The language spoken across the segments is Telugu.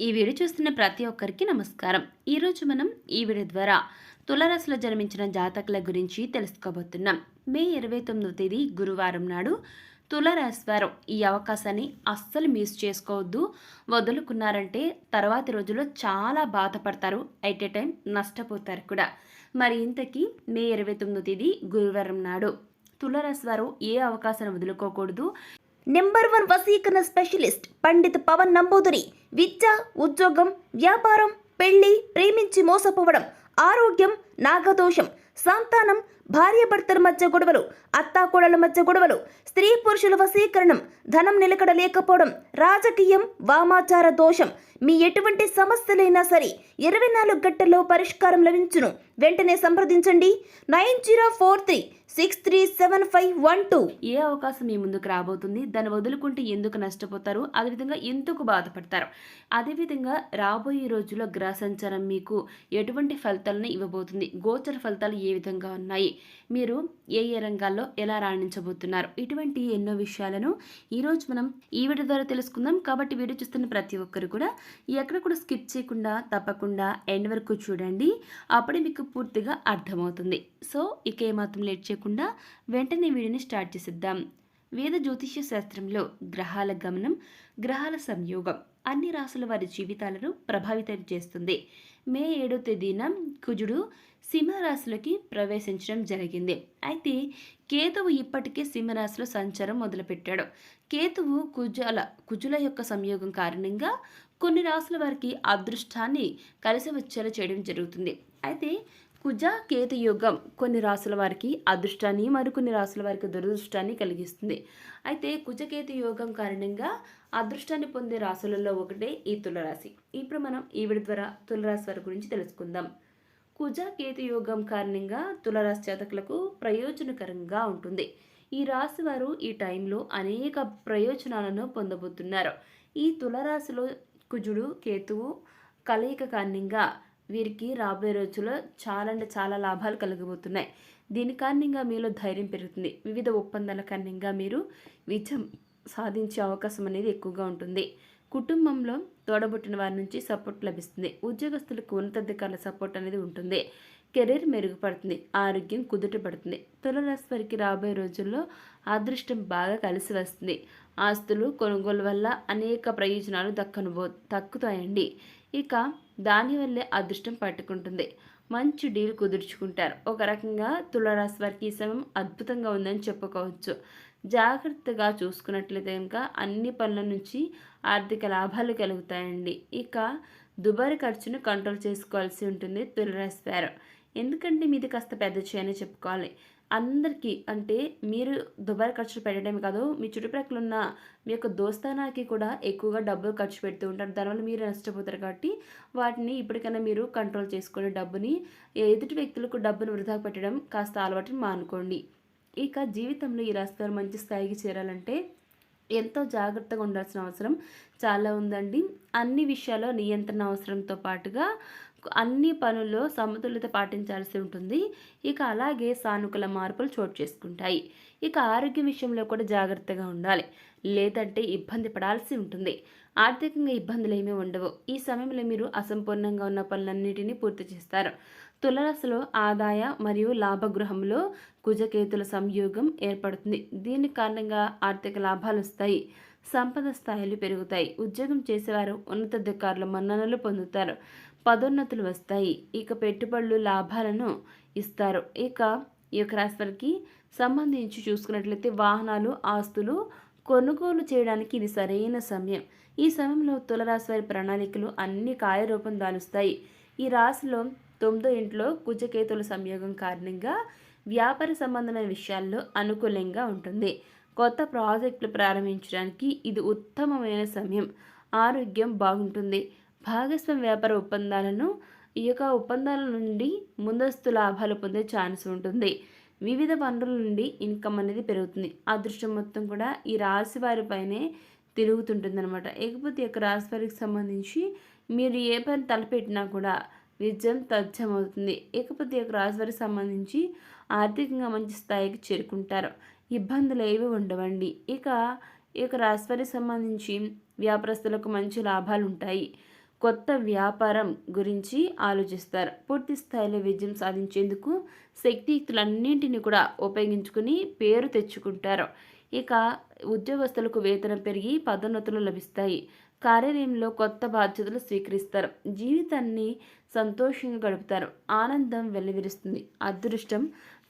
ఈ వీడియో చూస్తున్న ప్రతి ఒక్కరికి నమస్కారం. ఈరోజు మనం ఈ వీడియో ద్వారా తులరాశిలో జన్మించిన జాతకుల గురించి తెలుసుకోబోతున్నాం. మే ఇరవై తొమ్మిదవ తేదీ గురువారం నాడు తులరాశి వారు ఈ అవకాశాన్ని అస్సలు మిస్ చేసుకోవద్దు వదులుకున్నారంటే తర్వాతి రోజుల్లో చాలా బాధపడతారు ఎట్ ఏ టైం నష్టపోతారు కూడా. మరి ఇంతకీ మే ఇరవై తొమ్మిదవ తేదీ గురువారం నాడు తులరాశి వారు ఏ అవకాశాన్ని వదులుకోకూడదు నెంబర్ వన్ వసీకరణ స్పెషలిస్ట్ పండిత్ పవన్ నంబూదురి. విద్య ఉద్యోగం వ్యాపారం పెళ్ళి ప్రేమించి మోసపోవడం ఆరోగ్యం నాగదోషం సంతానం భార్యాభర్తల మధ్య గొడవలు అత్తాకోడల మధ్య గొడవలు స్త్రీ పురుషుల వశీకరణం ధనం నిలకడ లేకపోవడం రాజకీయం వామాచార దోషం. మీ ఎటువంటి సమస్యలైనా సరే ఇరవై నాలుగు గంటల్లో పరిష్కారం లభించును. వెంటనే సంప్రదించండి. Nine zero four three six three seven five one two. ఏ అవకాశం మీ ముందుకు రాబోతుంది? దాన్ని వదులుకుంటే ఎందుకు నష్టపోతారు? అదేవిధంగా ఎందుకు బాధపడతారు? అదేవిధంగా రాబోయే రోజుల్లో గ్రహ సంచారం మీకు ఎటువంటి ఫలితాలను ఇవ్వబోతుంది? గోచర ఫలితాలు ఏ విధంగా ఉన్నాయి? మీరు ఏ ఏ రంగాల్లో ఎలా రాణించబోతున్నారు? ఇటువంటి ఎన్నో విషయాలను ఈరోజు మనం ఈ వీడియో ద్వారా తెలుసుకుందాం. కాబట్టి వీడియో చూస్తున్న ప్రతి ఒక్కరు కూడా ఎక్కడ కూడా స్కిప్ చేయకుండా తప్పకుండా ఎండ్ వరకు చూడండి. అప్పుడే మీకు పూర్తిగా అర్థమవుతుంది. సో ఇక ఏమాత్రం లేట్ చేయకుండా వెంటనే వీడియోని స్టార్ట్ చేసిద్దాం. వేద జ్యోతిష్య శాస్త్రంలో గ్రహాల గమనం గ్రహాల సంయోగం అన్ని రాసుల వారి జీవితాలను ప్రభావితం చేస్తుంది. మే ఏడో తేదీన కుజుడు సింహరాశిలోకి ప్రవేశించడం జరిగింది. అయితే కేతువు ఇప్పటికే సింహరాశిలో సంచారం మొదలుపెట్టాడు. కేతువు కుజాల కుజుల యొక్క సంయోగం కారణంగా కొన్ని రాసుల వారికి అదృష్టాన్ని కలిసి వచ్చేలా చేయడం జరుగుతుంది. అయితే కుజ కేతు యోగం కొన్ని రాసుల వారికి అదృష్టాన్ని మరికొన్ని రాసుల వారికి దురదృష్టాన్ని కలిగిస్తుంది. అయితే కుజకేతు యోగం కారణంగా అదృష్టాన్ని పొందే రాసులలో ఒకటే ఈ తులరాశి. ఇప్పుడు మనం ఈవిడ ద్వారా తులరాశి వారి గురించి తెలుసుకుందాం. కుజ కేతు యోగం కారణంగా తులరాశి జాతకులకు ప్రయోజనకరంగా ఉంటుంది. ఈ రాశి వారు ఈ టైంలో అనేక ప్రయోజనాలను పొందబోతున్నారు. ఈ తులరాశిలో కుజుడు కేతువు కలయిక కారణంగా వీరికి రాబోయే రోజుల్లో చాలా అంటే చాలా లాభాలు కలగబోతున్నాయి. దీని కారణంగా మీలో ధైర్యం పెరుగుతుంది. వివిధ ఒప్పందాల కారణంగా మీరు విజయం సాధించే అవకాశం అనేది ఎక్కువగా ఉంటుంది. కుటుంబంలో తోడబుట్టిన వారి నుంచి సపోర్ట్ లభిస్తుంది. ఉద్యోగస్తులకు ఉన్నతాధికారుల సపోర్ట్ అనేది ఉంటుంది. కెరీర్ మెరుగుపడుతుంది. ఆరోగ్యం కుదుటపడుతుంది. తులరాశి వారికి రాబోయే రోజుల్లో అదృష్టం బాగా కలిసి వస్తుంది. ఆస్తులు కొనుగోలు వల్ల అనేక ప్రయోజనాలు దక్కనుబో దక్కుతాయండి. ఇక దానివల్లే అదృష్టం పట్టుకుంటుంది. మంచి డీల్ కుదుర్చుకుంటారు. ఒక రకంగా తులరాశి వారికి ఈ సమయం అద్భుతంగా ఉందని చెప్పుకోవచ్చు. జాగ్రత్తగా చూసుకున్నట్లయితే కనుక అన్ని పనుల నుంచి ఆర్థిక లాభాలు కలుగుతాయండి. ఇక దుబారి ఖర్చును కంట్రోల్ చేసుకోవాల్సి ఉంటుంది తులరాశి వారు. ఎందుకంటే మీది కాస్త పెద్ద చేయని చెప్పుకోవాలి. అందరికీ అంటే మీరు దుబారు ఖర్చు పెట్టడమే కాదు మీ చుట్టుప్రక్కల ఉన్న మీ యొక్క దోస్తానాకి కూడా ఎక్కువగా డబ్బులు ఖర్చు పెడుతూ ఉంటారు. దానివల్ల మీరు నష్టపోతారు కాబట్టి వాటిని ఇప్పటికైనా మీరు కంట్రోల్ చేసుకునే డబ్బుని ఎదుటి వ్యక్తులకు డబ్బును వృధా పెట్టడం కాస్త అలవాటుని మానుకోండి. ఇక జీవితంలో ఈ రాశి మంచి స్థాయికి చేరాలంటే ఎంతో జాగ్రత్తగా ఉండాల్సిన అవసరం చాలా ఉందండి. అన్ని విషయాల్లో నియంత్రణ అవసరంతో పాటుగా అన్ని పనుల్లో సమతుల్యత పాటించాల్సి ఉంటుంది. ఇక అలాగే సానుకూల మార్పులు చోటు చేసుకుంటాయి. ఇక ఆరోగ్యం విషయంలో కూడా జాగ్రత్తగా ఉండాలి. లేదంటే ఇబ్బంది పడాల్సి ఉంటుంది. ఆర్థికంగా ఇబ్బందులు ఏమీ ఉండవు. ఈ సమయంలో మీరు అసంపూర్ణంగా ఉన్న పనులన్నిటినీ పూర్తి చేస్తారు. తులరాశిలో ఆదాయ మరియు లాభగృహంలో కుజకేతుల సంయోగం ఏర్పడుతుంది. దీని కారణంగా ఆర్థిక లాభాలు వస్తాయి. సంపద స్థాయిలు పెరుగుతాయి. ఉద్యోగం చేసేవారు ఉన్నతాధికారుల మన్ననలు పొందుతారు. పదోన్నతులు వస్తాయి. ఇక పెట్టుబడులు లాభాలను ఇస్తారు. ఇక ఈ యొక్క రాశి సంబంధించి చూసుకున్నట్లయితే వాహనాలు ఆస్తులు కొనుగోలు చేయడానికి ఇది సరైన సమయం. ఈ సమయంలో తులరాశి వారి ప్రణాళికలు అన్ని కార్యరూపం దాలుస్తాయి. ఈ రాశిలో తొమ్మిదో ఇంట్లో కుజకేతుల సంయోగం కారణంగా వ్యాపార సంబంధమైన విషయాల్లో అనుకూలంగా ఉంటుంది. కొత్త ప్రాజెక్టులు ప్రారంభించడానికి ఇది ఉత్తమమైన సమయం. ఆరోగ్యం బాగుంటుంది. భాగస్వామ్య వ్యాపార ఒప్పందాలను ఈ యొక్క ఒప్పందాల నుండి ముందస్తు లాభాలు పొందే ఛాన్స్ ఉంటుంది. వివిధ వనరుల నుండి ఇన్కమ్ అనేది పెరుగుతుంది. అదృష్టం మొత్తం కూడా ఈ రాశి వారిపైనే తిరుగుతుంటుంది అనమాట ఇకపోతే ఈ యొక్క రాశి వారికి సంబంధించి మీరు ఏ పని తలపెట్టినా కూడా విజయం తథ్యమవుతుంది. ఇకపోతే యొక్క రాశి సంబంధించి ఆర్థికంగా మంచి స్థాయికి చేరుకుంటారు. ఇబ్బందులు ఏవి ఉండవండి. ఇక ఈ యొక్క రాశి సంబంధించి వ్యాపారస్తులకు మంచి లాభాలు ఉంటాయి. కొత్త వ్యాపారం గురించి ఆలోచిస్తారు. పూర్తి స్థాయిలో విజయం సాధించేందుకు శక్తియుక్తులన్నింటినీ కూడా ఉపయోగించుకుని పేరు తెచ్చుకుంటారు. ఇక ఉద్యోగస్తులకు వేతనం పెరిగి పదోన్నతులు లభిస్తాయి. కార్యాలయంలో కొత్త బాధ్యతలు స్వీకరిస్తారు. జీవితాన్ని సంతోషంగా గడుపుతారు. ఆనందం వెల్లివిరుస్తుంది. అదృష్టం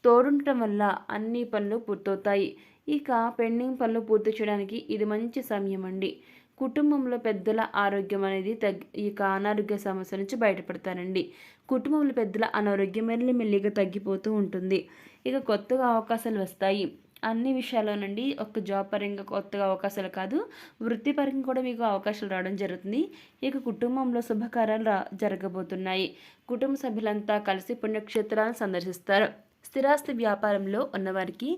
తోడుండటం వల్ల అన్ని పనులు పూర్తవుతాయి. ఇక పెండింగ్ పనులు పూర్తి చేయడానికి ఇది మంచి సమయం అండి. కుటుంబంలో పెద్దల ఆరోగ్యం అనేది తగ్గి ఇక అనారోగ్య సమస్య నుంచి బయటపడతారండి. కుటుంబంలో పెద్దల అనారోగ్యం మెల్లి మెల్లిగా తగ్గిపోతూ ఉంటుంది. ఇక కొత్తగా అవకాశాలు వస్తాయి. అన్ని విషయాల్లోనండి ఒక జాబ్ పరంగా కొత్తగా అవకాశాలు కాదు వృత్తిపరంగా కూడా మీకు అవకాశాలు రావడం జరుగుతుంది. ఇక కుటుంబంలో శుభకార్యాలు రా జరగబోతున్నాయి. కుటుంబ సభ్యులంతా కలిసి పుణ్యక్షేత్రాలను సందర్శిస్తారు. స్థిరాస్తి వ్యాపారంలో ఉన్నవారికి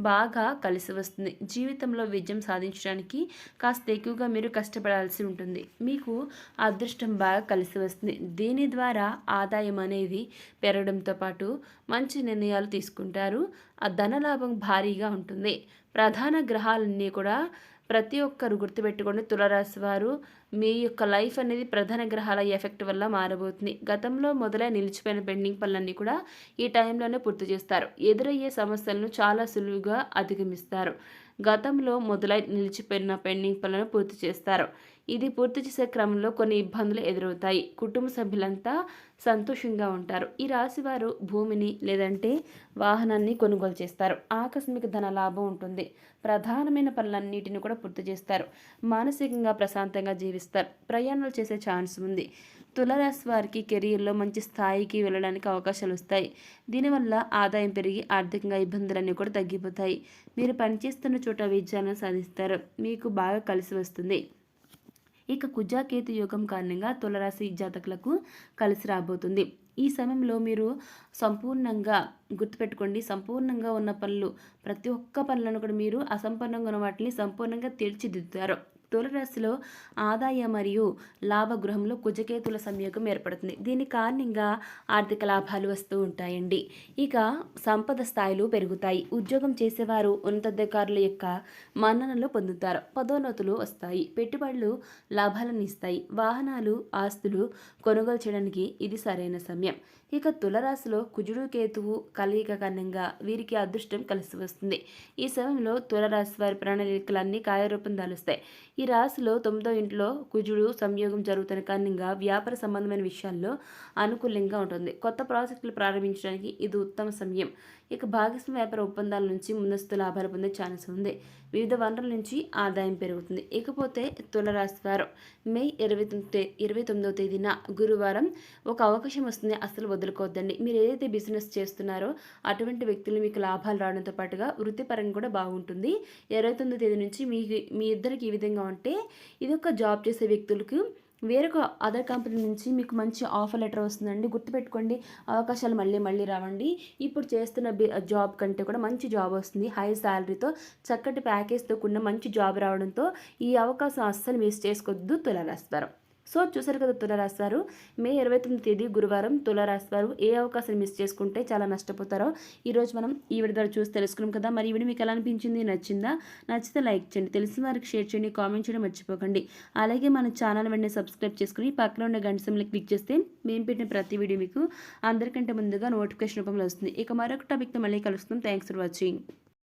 బాగా కలిసి వస్తుంది. జీవితంలో విజయం సాధించడానికి కాస్త ఎక్కువగా మీరు కష్టపడాల్సి ఉంటుంది. మీకు అదృష్టం బాగా కలిసి వస్తుంది. దీని ద్వారా ఆదాయం అనేది పెరగడంతో పాటు మంచి నిర్ణయాలు తీసుకుంటారు. ఆ ధనలాభం భారీగా ఉంటుంది. ప్రధాన గ్రహాలన్నీ కూడా ప్రతి ఒక్కరు గుర్తుపెట్టుకోండి తులరాశి వారు మీ యొక్క లైఫ్ అనేది ప్రధాన గ్రహాల ఎఫెక్ట్ వల్ల మారబోతుంది. గతంలో మొదలై నిలిచిపోయిన పెండింగ్ పనులన్నీ కూడా ఈ టైంలోనే పూర్తి చేస్తారు. ఎదురయ్యే సమస్యలను చాలా సులువుగా అధిగమిస్తారు. గతంలో మొదలై నిలిచిపోయిన పెండింగ్ పనులను పూర్తి చేస్తారు. ఇది పూర్తి చేసే క్రమంలో కొన్ని ఇబ్బందులు ఎదురవుతాయి. కుటుంబ సభ్యులంతా సంతోషంగా ఉంటారు. ఈ రాశి వారు భూమిని లేదంటే వాహనాన్ని కొనుగోలు చేస్తారు. ఆకస్మిక ధన లాభం ఉంటుంది. ప్రధానమైన పనులన్నిటిని కూడా పూర్తి చేస్తారు. మానసికంగా ప్రశాంతంగా జీవిస్తారు ప్రయాణాలు చేసే ఛాన్స్ ఉంది. తులరాశి వారికి కెరీర్లో మంచి స్థాయికి వెళ్ళడానికి అవకాశాలు వస్తాయి. దీనివల్ల ఆదాయం పెరిగి ఆర్థికంగా ఇబ్బందులన్నీ కూడా తగ్గిపోతాయి. మీరు పనిచేస్తున్న చోట విజయాలను సాధిస్తారు. మీకు బాగా కలిసి వస్తుంది. ఇక కుజాకేతు యోగం కారణంగా తులరాశి జాతకులకు కలిసి రాబోతుంది. ఈ సమయంలో మీరు సంపూర్ణంగా గుర్తుపెట్టుకోండి. సంపూర్ణంగా ఉన్న పనులు ప్రతి ఒక్క పనులను కూడా మీరు అసంపూర్ణంగా ఉన్న వాటిని సంపూర్ణంగా తీర్చిదిద్దుతారు. తులరాశిలో ఆదాయ మరియు లాభ గృహంలో కుజకేతుల సంయోగం ఏర్పడుతుంది. దీని కారణంగా ఆర్థిక లాభాలు వస్తూ ఉంటాయండి. ఇక సంపద స్థాయిలు పెరుగుతాయి. ఉద్యోగం చేసేవారు ఉన్నతాధికారుల యొక్క మన్ననలు పొందుతారు. పదోన్నతులు వస్తాయి. పెట్టుబడులు లాభాలను ఇస్తాయి. వాహనాలు ఆస్తులు కొనుగోలు చేయడానికి ఇది సరైన సమయం. ఇక తులరాశిలో కుజుడు కేతువు కలయిక కారణంగా వీరికి అదృష్టం కలిసి వస్తుంది. ఈ సమయంలో తులరాశి వారి ప్రణాళికలన్నీ కార్యరూపం దాలుస్తాయి. ఈ రాశిలో తొమ్మిదో ఇంట్లో కుజుడు సంయోగం జరుగుతున్న కారణంగా వ్యాపార సంబంధమైన విషయాల్లో అనుకూలంగా ఉంటుంది. కొత్త ప్రాజెక్టులు ప్రారంభించడానికి ఇది ఉత్తమ సమయం. ఇక భాగస్వామ్య వ్యాపార ఒప్పందాల నుంచి ముందస్తు లాభాలు పొందే ఛాన్స్ ఉంది. వివిధ వనరుల నుంచి ఆదాయం పెరుగుతుంది. ఇకపోతే తులరాశి వారు మే ఇరవై తొమ్మిది ఇరవై తొమ్మిదవ తేదీన గురువారం ఒక అవకాశం వస్తుంది. అస్సలు వదులుకోవద్దండి. మీరు ఏదైతే బిజినెస్ చేస్తున్నారో అటువంటి వ్యక్తులు మీకు లాభాలు రావడంతో పాటుగా వృత్తిపరంగా కూడా బాగుంటుంది. ఇరవై తొమ్మిదో తేదీ నుంచి మీ మీ ఇద్దరికి ఈ విధంగా ఉంటే ఇది ఒక జాబ్ చేసే వ్యక్తులకు వేరొక అదర్ కంపెనీ నుంచి మీకు మంచి ఆఫర్ లెటర్ వస్తుందండి. గుర్తుపెట్టుకోండి అవకాశాలు మళ్ళీ మళ్ళీ రావండి. ఇప్పుడు చేస్తున్న జాబ్ కంటే కూడా మంచి జాబ్ వస్తుంది. హై శాలరీతో చక్కటి ప్యాకేజ్తో కూడిన మంచి జాబ్ రావడంతో ఈ అవకాశం అస్సలు మిస్ చేసుకోవద్దు. తులరాస్తారు సో చూసారు కదా తులరాశివారు మే ఇరవై తొమ్మిది తేదీ గురువారం తులరాశివారు ఏ అవకాశం మిస్ చేసుకుంటే చాలా నష్టపోతారో ఈరోజు మనం ఈ వీడియో ద్వారా చూసి తెలుసుకున్నాం కదా. మరి ఈవిడ మీకు ఎలా అనిపించింది? నచ్చిందా? నచ్చితే లైక్ చేయండి. తెలిసిన వారికి షేర్ చేయండి. కామెంట్ చేయడం మర్చిపోకండి. అలాగే మన ఛానల్ వెంటనే సబ్స్క్రైబ్ చేసుకుని పక్కన ఉన్న గంట సమయంలో క్లిక్ చేస్తే మేము పెట్టిన ప్రతి వీడియో మీకు అందరికంటే ముందుగా నోటిఫికేషన్ రూపంలో వస్తుంది. ఇక మరొక టాపిక్తో మళ్ళీ కలుస్తాం థ్యాంక్స్ ఫర్ వాచింగ్